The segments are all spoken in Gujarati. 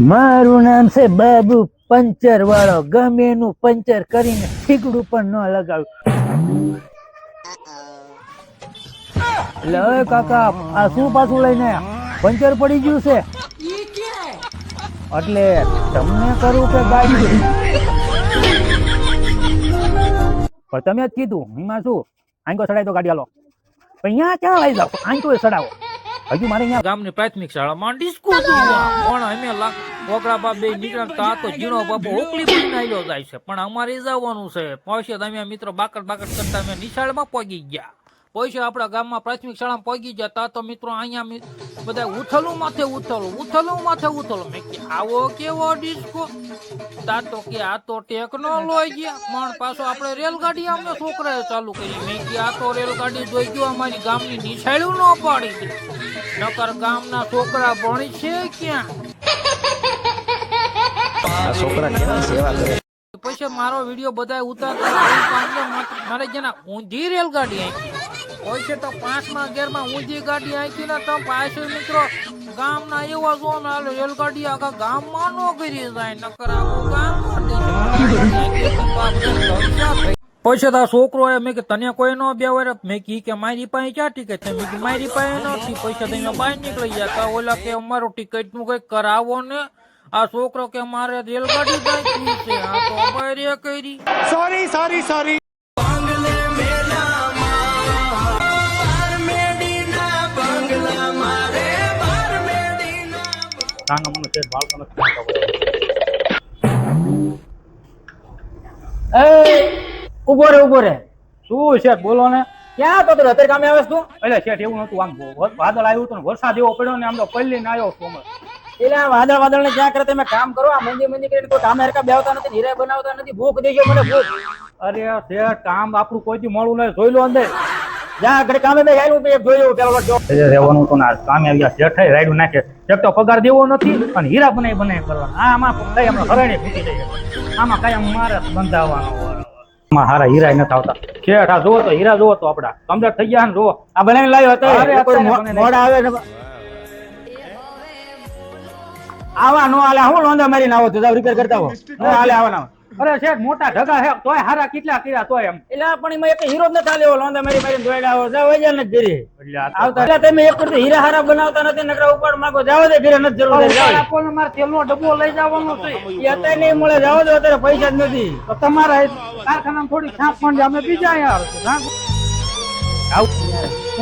મારું નામ છે બાબુ. પંચર વાળો ગમે એનું પંચર કરીને ઠીકડું પણ ન લગાવ્યું એટલે હવે કાકા, આ શું પાછું લઈને પંચર પડી ગયું છે? એટલે તમને કરું કે ગાડી પણ તમે જ કીધું, એમાં શું? આંગો ચડાય તો ગાડી હાલો. અહીંયા ક્યાં આવી જાવ આંગો ચડાવો હજુ મારે અહીંયા ગામની પ્રાથમિક શાળામાં ડિસ્કો પણ અમે ઓગળા બાપ બે નીકળતા તો જીણો બાપો ઓકલી પડીને આયલો જાય છે. પણ અમારે જવાનું છે. પૈસે તમે મિત્રો બાકડ બાકડ કરતા અમે નિશાળમાં પહોંચી ગયા. પૈસે આપણા ગામમાં પ્રાથમિક શાળામાં પહોંચી ગયા. તા તો મિત્રો અહીંયા બધા ઉથલું માથે ઉથલું ઉથલું માથે ઉથલું. મેં કે આવો કેવો ડિસ્કો તા તો કે આ તો ટેકનોલોજી પણ પાછો આપણે રેલગાડી અમને છોકરાએ ચાલુ કરી. મેં કે આ તો રેલગાડી જોઈ ગયો અમારી ગામની નિશાળું ન પાડી નકર ગામના છોકરા ભણી છે ક્યાં? પછી મારો વીડિયો બધા ઉતારતા મારે જેના ઊંધી રેલગાડી આંકી હોય છે તો પાંચમા અગિયારમાં ઊંધી ગાડી આંકી ને તો પાછળ મિત્રો ગામના એવા જો રેલગાડી આખા ગામમાં નો કરી જાય નકર આખું ગામ પછી તો આ છોકરો એ મેં કે તને કોઈ નો બે વાર મેં કી કે મારી પાસે ક્યાં ટિકિટ છે? મેં કે મારી પાસે નથી. પૈસા તમે બહાર નીકળી ગયા. તા ઓલા કે અમારું ટિકિટનું કઈ કરાવો ને? આ છોકરો કે મારે રેલગાડી બાંધવી છે. આ તો અમારે કરી. સોરી સોરી સોરી નાના મને શેઠ બાળકોને ઊભો રે ઊભો રે. શું શેઠ બોલો ને. ક્યાં તો અત્યારે કામે આવેસ તું? એટલે શેઠ એવું નતું આમ વાદળ આવ્યું હતું વરસાદ એવો પડ્યો ને આમ તો પલ્લીને આવ્યો સોમર એટલે આ વાદળ વાદળ ને ક્યાં કરે? તમે કામ કરો આ મંદી મંદી કરીને કોઈ કામે હરકા બેવતા નથી હીરા બનાવતા નથી. ભૂખ દેજો મને ભૂખ. અરે શેઠ કામ આપણું કોઈથી મળું નહીં. જોઈ લો અંદર. જ્યાં આગળ કામે મેં આવું એક જોઈ લેવું પેલો જો રહેવાનું તો ના કામે આવ્યા શેઠ રાયડું નાખે. એક તો પગાર દેવો નથી અને હીરા બનાવી બનાવી કરવાના. આમાં કઈ હમણાં હરણી ફૂટી જાય આમાં કઈ અમારે મારે બંધાવવાનો હારા હીરા નથી આવતા. શેઠ આ જોવો તો હીરા જોવો તો આપડા. કમ્પ્લીટ થઈ ગયા ને જોવો આ બનાવી લાવ્યો હતો મોડા આવે ને આવા નો આલે. હું લોંદા મારીને આવો તો રિપેર કરતા હો નો આલે આવા. ના અરે શેઠ મોટા ઢગા હે તોય હારા કેટલા કર્યા તોય એમ. એટલે પણ એમાં એક હીરો જ ન ચાલે લોંદા મારી મારી ધોઈડા આવો જાવ જ ગીરી આવતા એટલે તમે એક કરતા હીરા હારા બનાવતા નથી નકરા ઉપાડ માંગો જાવ દે ઘરે નથી જરૂર જાવ આપણને માર તેલનો ડબ્બો લઈ જવાનો છે. એ અત્યારે નહીં મળે જાવ દે અત્યારે પૈસા જ નથી. તો તમારા કારખાનામાં થોડી છાપ પણ અમે બીજા યાર.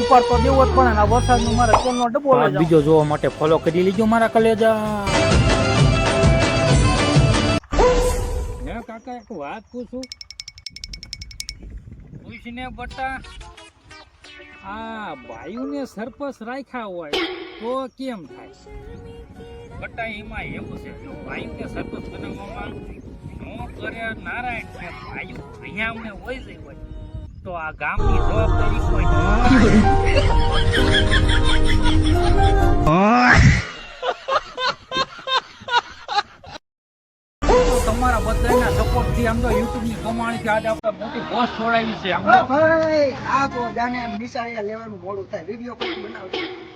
ઉપર તો દેવો જ પડે ને આ વરસાદનું મારે તેલનો ડબ્બો લઈ બીજો જોવા માટે ફોલો કરી લીજો મારા કલેજા. કાકા, એક વાત પૂછું? પૂછને બટા, આ ભાઈઓને સરપસ રાખ્યા હોય તો કેમ થાય? બટા, એમાં એવું છે જો ભાઈઓને સરપસ બનાવવામાં નો કરે, નારાયણ છે, ભાઈઓ અહીંયા અમને હોય જઈ હોય. તો આ ગામની જવાબદારી કોઈ સપોર્ટ આમ તો યુટ્યુબની કમાણી થી આજે આપણે મોટી પોસ્ટ છોડાવી છે આ તો જાણે નિશાળે લેવાનું મોડું થાય. વીડિયો કોઈ બનાવજો.